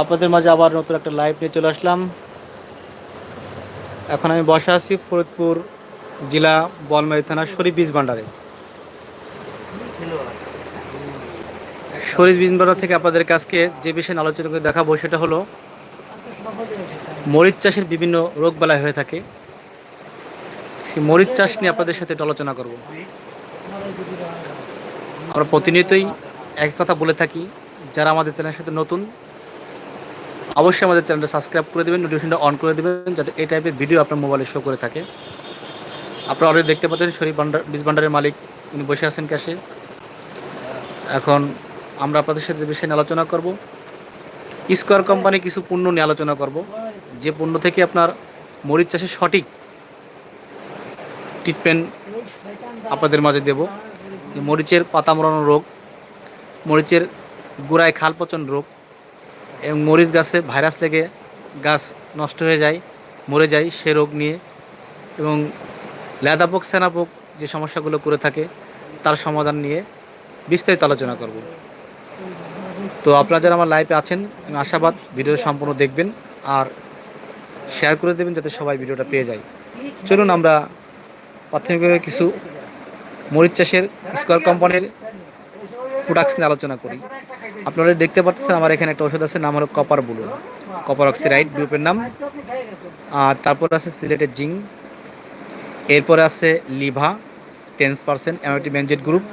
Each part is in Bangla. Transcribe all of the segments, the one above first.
আপনাদের মাঝে আবার নতুন একটা লাইভ নিয়ে চলে আসলাম। এখন আমি বসা আছি ফরিদপুর জেলা বলমারি থানা শরীফ বীজ ভান্ডারে। শরীফ বীজ ভান্ডার থেকে আপনাদের কাছকে যে বিষয়ে আলোচনা করে দেখাবো সেটা হলো মরিচ চাষের বিভিন্ন রোগ রোগবালাই হয়ে থাকে। সেই মরিচ চাষ নিয়ে আপনাদের সাথে আলোচনা করব। আমরা প্রতিনিয়তই এক কথা বলে থাকি। যারা আমাদের চ্যানেলের সাথে নতুন অবশ্যই আমাদের চ্যানেলটা সাবস্ক্রাইব করে দেবেন নোটিফিকেশনটা অন করে দেবেন, যাতে এই টাইপের ভিডিও আপনার মোবাইলে শো করে থাকে। আপনারা অলরেডি দেখতে পাচ্ছেন শরীফ ভান্ডার, বীজ ভান্ডারের মালিক, উনি বসে আছেন ক্যাশে এখন আমরা আপনাদের সাথে বিষয়ে নিয়ে আলোচনা করব। স্কোয়ার কোম্পানি কিছু পণ্য নিয়ে আলোচনা করব। যে পণ্য থেকে আপনার মরিচ চাষের সঠিক ট্রিটমেন্ট আপনাদের মাঝে দেব। মরিচের পাতা মরানো রোগ, মরিচের গোড়ায় খাল পচন রোগ এবং মরিচ গাছে ভাইরাস লেগে গাছ নষ্ট হয়ে যায়, মরে যায় সে রোগ নিয়ে এবং লেদাপোক, সেনাপোক যে সমস্যাগুলো করে থাকে, তার সমাধান নিয়ে বিস্তারিত আলোচনা করব। তো আপনারা যারা আমার লাইফে আছেন, আমি আশাবাদ ভিডিও সম্পূর্ণ দেখবেন আর শেয়ার করে দেবেন যাতে সবাই ভিডিওটা পেয়ে যায়। চলুন আমরা প্রাথমিকভাবে কিছু মরিচ চাষের স্কোয়ার কোম্পানির প্রোডাক্টস নিয়ে আলোচনা করি। আপনারা দেখতে পাচ্ছেন আমার এখানে একটা ওষুধ আছে, নাম হলো কপার ব্লু কপার অক্সিরাইড গ্রুপের নাম। আর তারপর আছে সিলেটের জিং এরপরে আছে Liva ten percent emamectin benzoate group,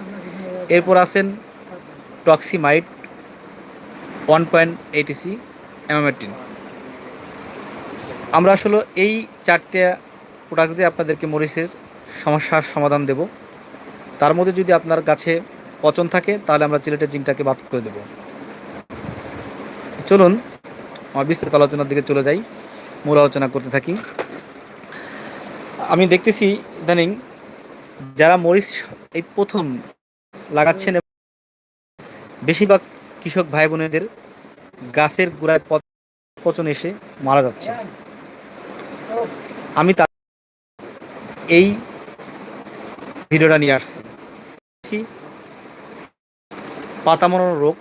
এরপর আছেন টক্সিমাইট ওয়ান পয়েন্ট এইটিসি অ্যামামেটিন আমরা আসলে এই চারটে প্রোডাক্ট দিয়ে আপনাদেরকে মরিচের সমস্যার সমাধান দেব। তার মধ্যে যদি আপনার গাছে পচন থাকে, তাহলে আমরা চিলেটের জিংটাকে বাদ করে দেব। চলুন, আমার বিস্তারিত আলোচনার দিকে চলে যাই, মূল আলোচনা করতে থাকি। আমি দেখতেছি ইদানিং যারা মরিচ এই প্রথম লাগাচ্ছেন বেশিরভাগ কৃষক ভাই বোনেদের গাছের গোড়ায় পচ- পচন এসে মারা যাচ্ছে। আমি তার এই ভিডিওটা নিয়ে আসছি। পাতা মরানো রোগ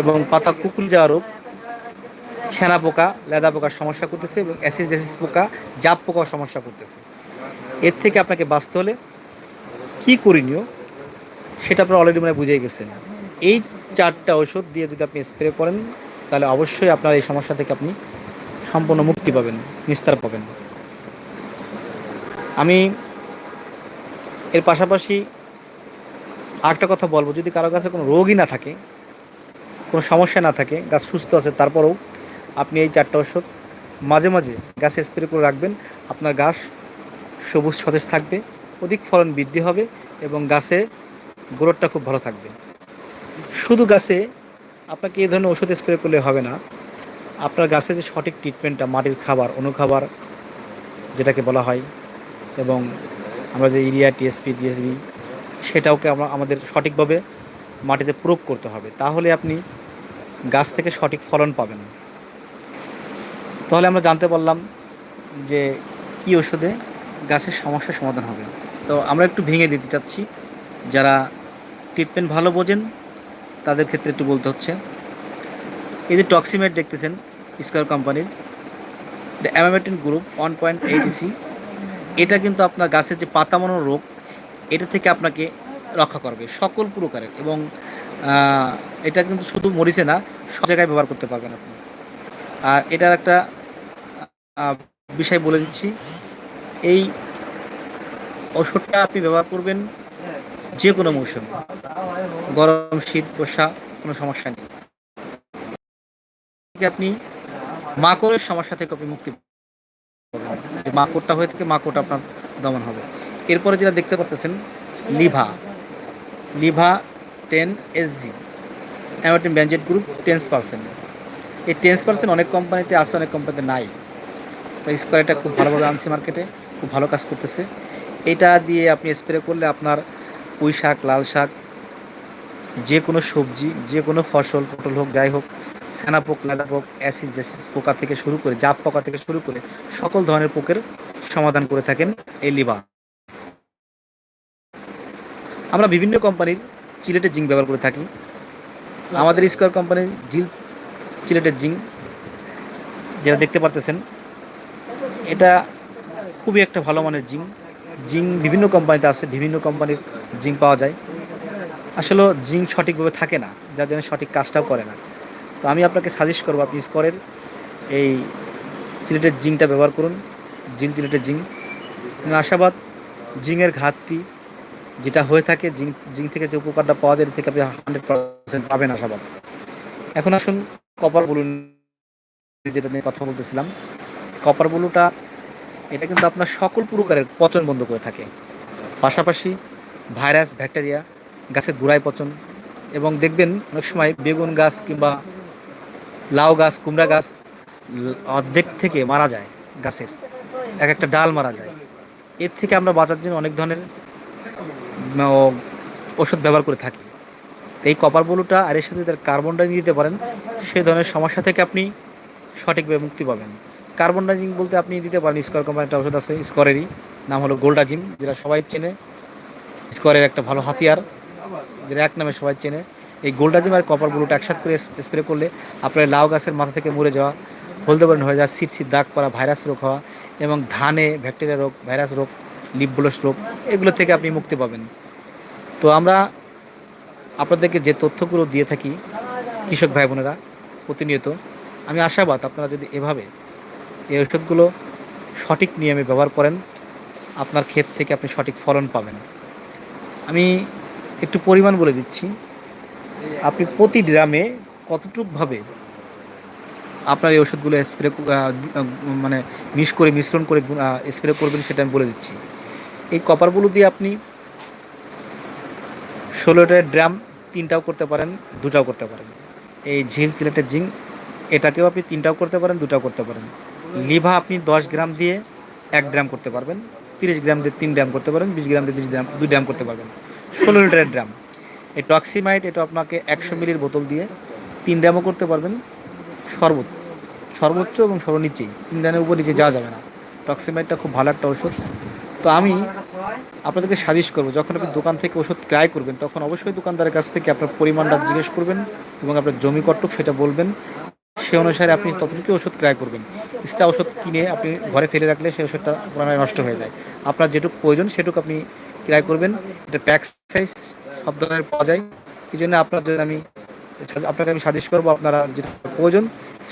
এবং পাতা কুকুল যাওয়া রোগ, ছেনা পোকা, লেদা পোকার সমস্যা করতেছে এবং অ্যাসিস ড্যাসিস পোকা, জাপ পোকার সমস্যা করতেছে। এর থেকে আপনাকে বাঁচতে হলে কী করণীয় সেটা আপনারা অলরেডি মানে বুঝে গেছেন। এই চারটা ওষুধ দিয়ে যদি আপনি স্প্রে করেন, তাহলে অবশ্যই আপনার এই সমস্যা থেকে আপনি সম্পূর্ণ মুক্তি পাবেন, নিস্তার পাবেন। আমি এর পাশাপাশি আরেকটা কথা বলব, যদি কারও কাছে কোনো রোগই না থাকে, কোনো সমস্যা না থাকে গাছ সুস্থ আছে, তারপরেও আপনি এই চারটা ওষুধ মাঝে মাঝে গাছে স্প্রে করে রাখবেন, আপনার গাছ সবুজ সতেজ থাকবে, অধিক ফলন বৃদ্ধি হবে এবং গাছে গ্রোথটা খুব ভালো থাকবে। শুধু গাছে আপনাকে এই ধরনের ওষুধ স্প্রে করলে হবে না, আপনার গাছে যে সঠিক ট্রিটমেন্টটা মাটির খাবার, অনুখাবার যেটাকে বলা হয় এবং আমরা যে ইউরিয়া, টিএসপি ডিএসবি সেটাওকে আমরা আমাদের সঠিকভাবে মাটিতে প্রয়োগ করতে হবে। তাহলে আপনি গাছ থেকে সঠিক ফলন পাবেন। তাহলে আমরা জানতে পারলাম যে কি ওষুধে গাছের সমস্যার সমাধান হবে। তো আমরা একটু ভেঙে দিতে চাচ্ছি। যারা ট্রিটমেন্ট ভালো বোঝেন, তাদের ক্ষেত্রে একটু বলতে হচ্ছে। এই যে টক্সিমেট দেখতেছেন স্কোয়ার কোম্পানির অ্যামামেটিন গ্রুপ ওয়ান পয়েন্ট এইটিসি এটা কিন্তু আপনার গাছের যে পাতা মরানো রোগ এটা থেকে আপনাকে রক্ষা করবে সকল প্রকারের এবং এটা কিন্তু শুধু মরিচে না, সব জায়গায় ব্যবহার করতে পারবেন আপনি। আর এটার একটা বিষয় বলে দিচ্ছি, এই ওষুধটা আপনি ব্যবহার করবেন যে কোনো মৌসুমে। গরম শীত, বর্ষা, কোনো সমস্যা নেই। আপনি মাকড়ের সমস্যা থেকে আপনি মুক্তি পাবেন। মাকড়টা হয়ে থেকে মাকড়টা আপনার দমন হবে। এরপরে যেটা দেখতে পারতেছেন Liva Liva ten SG emamectin benzoate group ten percent এই টেন্স পার্সেন্ট অনেক কোম্পানিতে আছে, অনেক কোম্পানিতে নাই। তো স্কোয়ার এটা খুব ভালোভাবে আনছে মার্কেটে খুব ভালো কাজ করতেছে। এটা দিয়ে আপনি স্প্রে করলে আপনার পুঁই শাক, লাল শাক যে কোনো সবজি যে কোনো ফসল, পটল হোক, যাই হোক সেনা পোক, লেদা পোক অ্যাসিস জ্যাসিস পোকা থেকে শুরু করে জাপ পোকা থেকে শুরু করে সকল ধরনের পোকের সমাধান করে থাকেন এই লিভা আমরা বিভিন্ন কোম্পানির চিলেটের জিঙ্ক ব্যবহার করে থাকি। আমাদের স্কোয়ার কোম্পানির জিল চিলেটের জিঙ্ক যেটা দেখতে পারতেছেন, এটা খুবই একটা ভালো মানের জিঙ্ক জিঙ্ক বিভিন্ন কোম্পানিতে আছে, বিভিন্ন কোম্পানির জিঙ্ক পাওয়া যায়। আসলে জিঙ্ক সঠিকভাবে থাকে না, যার জন্য সঠিক কাজটাও করে না। তো আমি আপনাকে সাজেস্ট করব আপনি স্কোরের এই সিলেটের জিঙ্কটা ব্যবহার করুন জিল সিলেটের জিঙ্ক আশাবাদ জিঙ্কের ঘাটতি যেটা হয়ে থাকে, জিঙ্ক জিঙ্ক থেকে যে উপকারটা পাওয়া যায় থেকে আপনি হান্ড্রেড পার্সেন্ট পাবেন আশাবাদ। এখন আসুন কপার বলুন যেটা নিয়ে কথা বলতেছিলাম। কপার ব্লুটা এটা কিন্তু আপনার সকল প্রকারের পচন বন্ধ করে থাকে। পাশাপাশি ভাইরাস ব্যাকটেরিয়া গাছের গোড়ায় পচন এবং দেখবেন অনেক সময় বেগুন গাছ কিংবা লাউ গাছ, কুমড়া গাছ অর্ধেক থেকে মারা যায় গাছের। এক একটা ডাল মারা যায়। এর থেকে আমরা বাঁচার জন্য অনেক ধরনের ওষুধ ব্যবহার করে থাকি। এই কপার বলুটা আর এর সাথে তার কার্বন ডাইজিং দিতে পারেন সেই ধরনের সমস্যা থেকে আপনি সঠিকভাবে মুক্তি পাবেন। কার্বন ডাইজিং বলতে আপনি দিতে পারেন স্কোয়ার কোম্পানির একটা ওষুধ আছে স্কোয়ারেরই নাম হলো গোল্ডাজিম যেটা সবাই চেনে। স্কোয়ারের একটা ভালো হাতিয়ার, যেটা এক নামে সবাই চেনে। এই গোল্ডাজিম আর কপার ব্লুটা একসাথে করে স্প্রে করলে আপনার লাউ গাছের মাথা থেকে মরে যাওয়া, হলদে বর্ণ হয়ে যাওয়া, সিট সিট দাগ পড়া, ভাইরাস রোগ হওয়া এবং ধানে ব্যাকটেরিয়া রোগ, ভাইরাস রোগ লিপবলস রোগ এগুলো থেকে আপনি মুক্তি পাবেন। তো আমরা আপনাদেরকে যে তথ্যগুলো দিয়ে থাকি, কৃষক ভাই বোনেরা প্রতিনিয়ত, আমি আশাবাদ আপনারা যদি এভাবে এই ওষুধগুলো সঠিক নিয়মে ব্যবহার করেন, আপনার ক্ষেত থেকে আপনি সঠিক ফলন পাবেন। আমি একটু পরিমাণ বলে দিচ্ছি, আপনি প্রতি ড্রামে কতটুকভাবে আপনার এই ওষুধগুলো স্প্রে মানে মিশ করে, মিশ্রণ করে স্প্রে করবেন সেটা আমি বলে দিচ্ছি। এই কপারগুলো দিয়ে আপনি ষোলোটার ড্রাম তিনটাও করতে পারেন, দুটাও করতে পারেন। এই ঝিল সিলেটের জিঙ্ক এটাকেও আপনি তিনটাও করতে পারেন, দুটাও করতে পারেন। লিভা আপনি দশ গ্রাম দিয়ে এক গ্রাম করতে পারবেন, তিরিশ গ্রাম দিয়ে তিন গ্রাম করতে পারবেন, বিশ গ্রাম দিয়ে বিশ গ্রাম দুই গ্রাম করতে পারবেন। ষোলো লিটারের ড্রাম। এই টক্সিমাইট, এটা আপনাকে একশো মিলির বোতল দিয়ে তিন ড্রামও করতে পারবেন, সর্বোচ্চ সর্বোচ্চ এবং সর্বনিচেই। তিন ড্রামের উপর নিচে যাওয়া যাবে না। টক্সিমাইটটা খুব ভালো একটা ওষুধ তো আমি আপনাদেরকে সাজেস্ট করব, যখন আপনি দোকান থেকে ওষুধ ক্রয় করবেন, তখন অবশ্যই দোকানদারের কাছ থেকে আপনার পরিমাণটা জিজ্ঞেস করবেন এবং আপনার জমি কট্টক সেটা বলবেন। সে অনুসারে আপনি ততটুকু ওষুধ ক্রয় করবেন। এক্সট্রা ওষুধ কিনে আপনি ঘরে ফেলে রাখলে সেই ওষুধটা পুরানো নষ্ট হয়ে যায়। আপনার যেটুকু প্রয়োজন সেটুকু আপনি ক্রয় করবেন। এটা প্যাক সাইজ সব ধরনের পাওয়া যায়। এই জন্য আপনার জন্য আমি আপনাকে আমি সাজেস্ট করব, আপনারা যেটা প্রয়োজন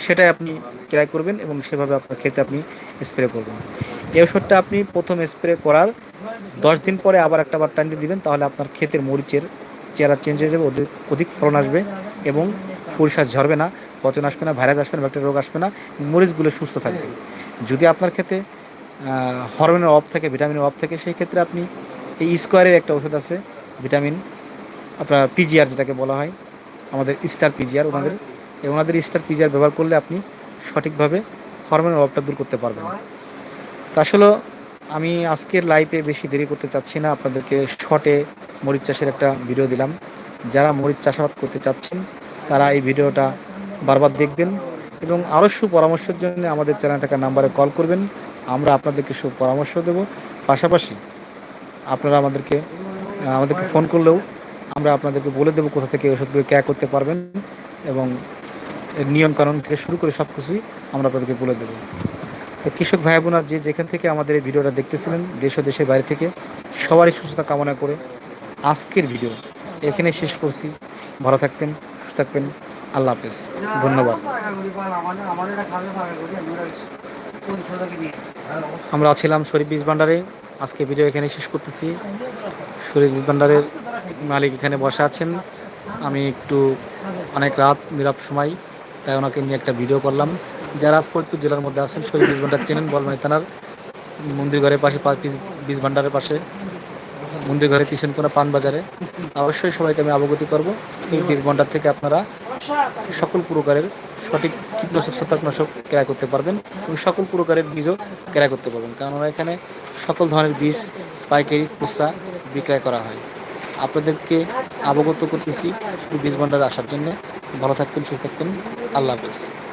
সেটাই আপনি ক্রয় করবেন এবং সেভাবে আপনার খেতে আপনি স্প্রে করবেন। এই ওষুধটা আপনি প্রথম স্প্রে করার দশ দিন পরে আবার একটা বার দিয়ে দিবেন, তাহলে আপনার ক্ষেতের মরিচের চেহারা চেঞ্জ হয়ে যাবে, অধিক অধিক ফলন আসবে এবং ফুল ঝরবে না, পচন আসবে না, ভাইরাস আসবে না, ব্যাকটেরিয়া রোগ আসবে না মরিচগুলো সুস্থ থাকবে। যদি আপনার ক্ষেতে হরমোনের অভাব থাকে, ভিটামিনের অভাব থাকে, সেই ক্ষেত্রে আপনি এই স্কোয়ারের একটা ওষুধ আছে, ভিটামিন, আপনার পিজিআর যেটাকে বলা হয়, আমাদের স্টার পিজিআর ওনাদের ওনাদের স্টার পিজিআর ব্যবহার করলে আপনি সঠিকভাবে হরমোনের অভাবটা দূর করতে পারবেন। আসলে আমি আজকের লাইভে বেশি দেরি করতে চাচ্ছি না। আপনাদেরকে শর্টে মরিচ চাষের একটা ভিডিও দিলাম। যারা মরিচ চাষাবাদ করতে চাচ্ছেন, তারা এই ভিডিওটা বারবার দেখবেন এবং আরও সুপরামর্শের জন্য আমাদের চ্যানেল থাকা নাম্বারে কল করবেন। আমরা আপনাদেরকে সুপরামর্শ দেব। পাশাপাশি আপনারা আমাদেরকে আমাদেরকে ফোন করলেও আমরা আপনাদেরকে বলে দেবো কোথা থেকে ওষুধগুলো ক্যা করতে পারবেন এবং নিয়মকানুন থেকে শুরু করে সব কিছুই আমরা আপনাদেরকে বলে দেবো। তো কৃষক ভাই বোনার যে যেখান থেকে আমাদের এই ভিডিওটা দেখতেছিলেন, দেশ ও দেশের বাইরে থেকে, সবারই সুস্থতা কামনা করে আজকের ভিডিও এখানে শেষ করছি। ভালো থাকবেন, সুস্থ থাকবেন। আল্লাহ হাফেজ। ধন্যবাদ। আমরা ছিলাম শরীফ বীজ ভান্ডারে। আজকে ভিডিও এখানে শেষ করতেছি। শরীফ বীজ ভান্ডারের মালিক এখানে বসে আছেন। আমি একটু অনেক রাত নীরব সময়, তাই ওনাকে নিয়ে একটা ভিডিও করলাম। যারা ফরিদপুর জেলার মধ্যে আছেন শরীফ বীজ ভান্ডার চেনেন বলমাই থানার মন্দির ঘরের পাশে বীজ- ভান্ডারের পাশে মন্দির ঘরে পিছন কোনো পান বাজারে। অবশ্যই সবাইকে আমি অবগতি করব। এই বীজ ভান্ডার থেকে আপনারা সকল প্রকারের সঠিক কীটনাশক, ছত্রাকনাশক ক্রয় করতে পারবেন এবং সকল প্রকারের বীজও ক্রয় করতে পারবেন। কারণ আমরা এখানে সকল ধরনের বীজ, পাইকারি, খুচরা বিক্রয় করা হয়। আপনাদেরকে অবগত করতেছি শুধু বীজ ভান্ডারে আসার জন্য। ভালো থাকবেন, সুস্থ থাকবেন। আল্লাহ হাফেজ।